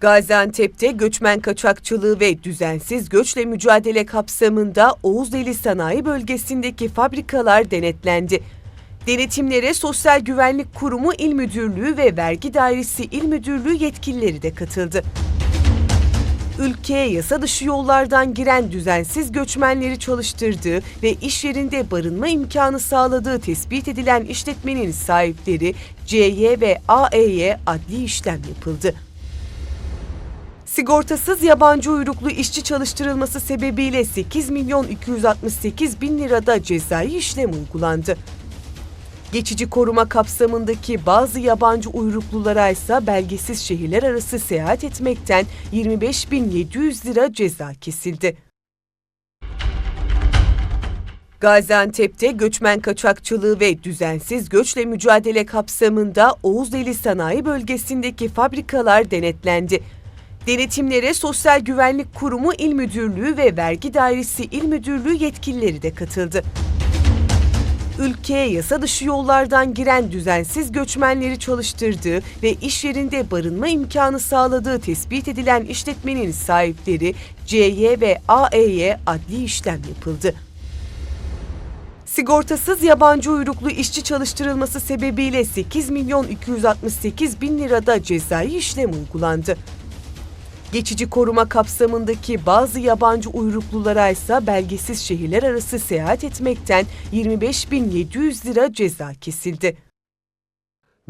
Gaziantep'te göçmen kaçakçılığı ve düzensiz göçle mücadele kapsamında Oğuzdeli Sanayi Bölgesi'ndeki fabrikalar denetlendi. Denetimlere Sosyal Güvenlik Kurumu İl Müdürlüğü ve Vergi Dairesi İl Müdürlüğü yetkilileri de katıldı. Ülkeye yasa dışı yollardan giren düzensiz göçmenleri çalıştırdığı ve iş yerinde barınma imkanı sağladığı tespit edilen işletmenin sahipleri CY ve AE'ye adli işlem yapıldı. Sigortasız yabancı uyruklu işçi çalıştırılması sebebiyle 8 milyon 268 bin lirada cezai işlem uygulandı. Geçici koruma kapsamındaki bazı yabancı uyruklulara ise belgesiz şehirler arası seyahat etmekten 25.700 lira ceza kesildi. Gaziantep'te göçmen kaçakçılığı ve düzensiz göçle mücadele kapsamında Oğuzdeli Sanayi Bölgesi'ndeki fabrikalar denetlendi. Denetimlere Sosyal Güvenlik Kurumu İl Müdürlüğü ve Vergi Dairesi İl Müdürlüğü yetkilileri de katıldı. Ülkeye yasa dışı yollardan giren düzensiz göçmenleri çalıştırdığı ve iş yerinde barınma imkanı sağladığı tespit edilen işletmenin sahipleri CY ve AE'ye adli işlem yapıldı. Sigortasız yabancı uyruklu işçi çalıştırılması sebebiyle 8 milyon 268 bin lirada cezai işlem uygulandı. Geçici koruma kapsamındaki bazı yabancı uyruklulara ise belgesiz şehirler arası seyahat etmekten 25.700 lira ceza kesildi.